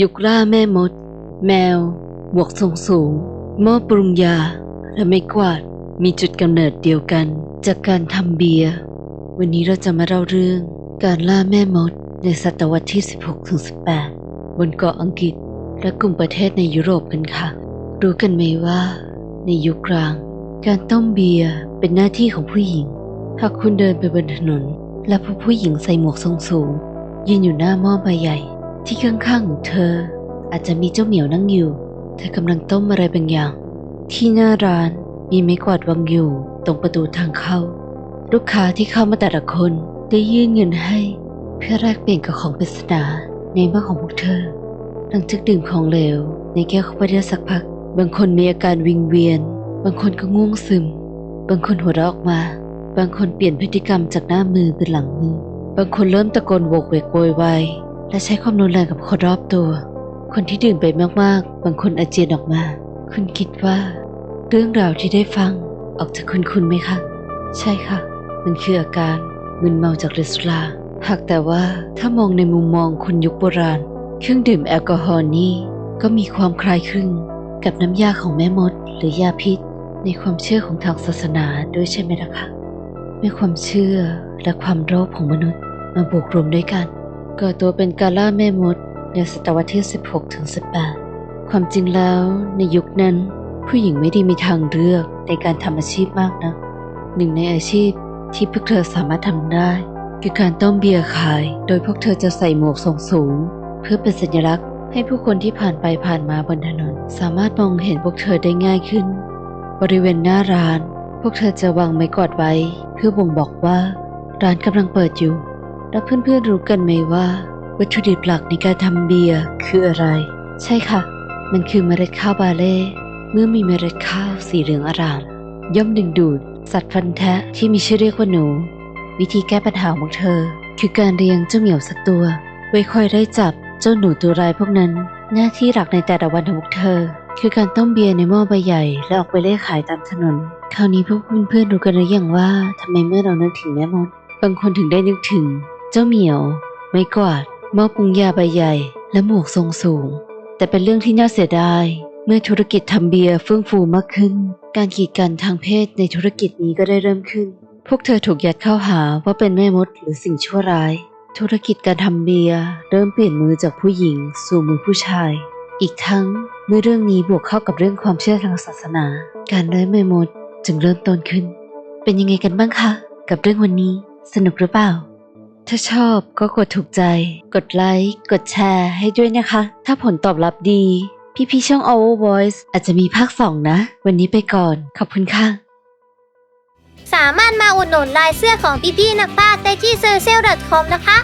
ยุคล่าแม่มด แมว หมวกทรงสูง หม้อปรุงยา และไม่กวาด มีจุดกำเนิดเดียวกัน จากการทำเบียร์ วันนี้เราจะมาเล่าเรื่อง การล่าแม่มด ในศตวรรษที่ 16-18 บนเกาะอังกฤษ และกลุ่มประเทศในยุโรปกันค่ะ รู้กันไหมว่า ในยุคกลาง การต้มเบียร์เป็นหน้าที่ของผู้หญิง หากคุณเดินไปบนถนน และพบผู้หญิงใส่หมวกทรงสูงยืนอยู่หน้าหม้อใบใหญ่ ที่ข้างๆของเธอ อาจจะมีเจ้าเหมียวนั่งอยู่ เธอกำลังต้มอะไรบางอย่าง ที่หน้าร้านมีไม้กวาดวางอยู่ตรงประตูทางเข้า ลูกค้าที่เข้ามาแต่ละคนได้ยื่นเงินให้ เพื่อแลกเปลี่ยนกับของปริศนาในหม้อของพวกเธอ หลังจากดื่มของเหลว ในแก้วเข้าไปได้สักพัก บางคนมีอาการวิงเวียน บางคนก็ง่วงซึม บางคนหัวเราะออกมา บางคนเปลี่ยนพฤติกรรมจากหน้ามือเป็นหลังมือ บางคนเริ่มตะโกนโวกเวกโวยวาย และใช้ความรุนแรงกับคนรอบตัว คนที่ดื่มไปมากๆ บางคนอาเจียนออกมา คุณคิดว่า เรื่องราวที่ได้ฟังออกจากคุณคุณไหมคะ ใช่ค่ะ มันคืออาการมึนเมาจากเรสลาหากแต่ว่าถ้ามองในมุมมองคนยุคโบราณ เครื่องดื่มแอลกอฮอล์นี่ก็มีความคล้ายคลึงกับน้ำยาของแม่มด หรือยาพิษ ในความเชื่อของทางศาสนาด้วยใช่ไหมล่ะคะเมื่อความเชื่อและความโลภของมนุษย์มาบวกรวมด้วยกัน ก่อตัวเป็นกาล่าแม่มดในศตวรรษที่ 16ถึง18 ความจริงแล้วในยุคนั้น ผู้หญิงไม่ได้มีทางเลือกในการทำอาชีพมากนะหนึ่งในอาชีพที่พวกเธอสามารถทำได้ คือการต้มเบียร์ขาย โดยพวกเธอจะใส่หมวกทรงสูง เพื่อเป็นสัญลักษณ์ ให้ผู้คนที่ผ่านไปผ่านมาบนถนน สามารถมองเห็นพวกเธอได้ง่ายขึ้น บริเวณหน้าร้าน พวกเธอจะวางไม้กวาดไว้ เพื่อบ่งบอกว่า ร้านกำลังเปิดอยู่ และเพื่อนๆรู้กันไหมว่า วัตถุดิบหลักในการทำเบียร์คืออะไร ใช่ค่ะ มันคือเมล็ดข้าวบาเล่เมื่อมีเมล็ดข้าวสีเหลืองอร่ามย่อมดึงดูด สัตว์ฟันแทะที่มีชื่อเรียกว่าหนู วิธีแก้ปัญหาของเธอ คือการเลี้ยงเจ้าเหมียวสักตัวไว้คอยไล่จับเจ้าหนูตัวร้ายพวกนั้น หน้าที่หลักในแต่ละวันของพวกเธอ คือการต้มเบียร์ในหม้อใบใหญ่ และออกไปเล่ขายตามถนน คราวนี้พวกเพื่อนๆรู้กันหรือยังว่าทำไมเมื่อเรานึกถึงแม่มดบางคนถึงได้นึกถึง เจ้าเหมียว ไม้กวาดหม้อปรุงยาใบใหญ่ และหมวกทรงสูง แต่เป็นเรื่องที่น่าเสียดาย เมื่อธุรกิจทำเบียร์เฟื่องฟูมากขึ้น การกีดกันทางเพศในธุรกิจนี้ก็ได้เริ่มขึ้น พวกเธอถูกยัดเข้าหาว่าเป็นแม่มดหรือสิ่งชั่วร้าย ธุรกิจการทำเบียร์เริ่มเปลี่ยนมือจากผู้หญิง สู่มือผู้ชาย อีกทั้งเมื่อเรื่องนี้บวกเข้ากับเรื่องความเชื่อทางศาสนา การได้แม่มดจึงเริ่มต้นขึ้น เป็นยังไงกันบ้างคะ กับเรื่องวันนี้ สนุกหรือเปล่า ถ้าชอบก็กดถูกใจ กดไลค์ กดแชร์ให้ด้วยนะคะ ถ้าผลตอบรับดี พี่ๆช่อง Our Voice อาจจะมีภาค 2 นะ วันนี้ไปก่อน ขอบคุณค่ะ สามารถมาอุดหนุนลายเสื้อของพี่ๆนักพากย์ได้ที่ s e r c e l c o m นะคะ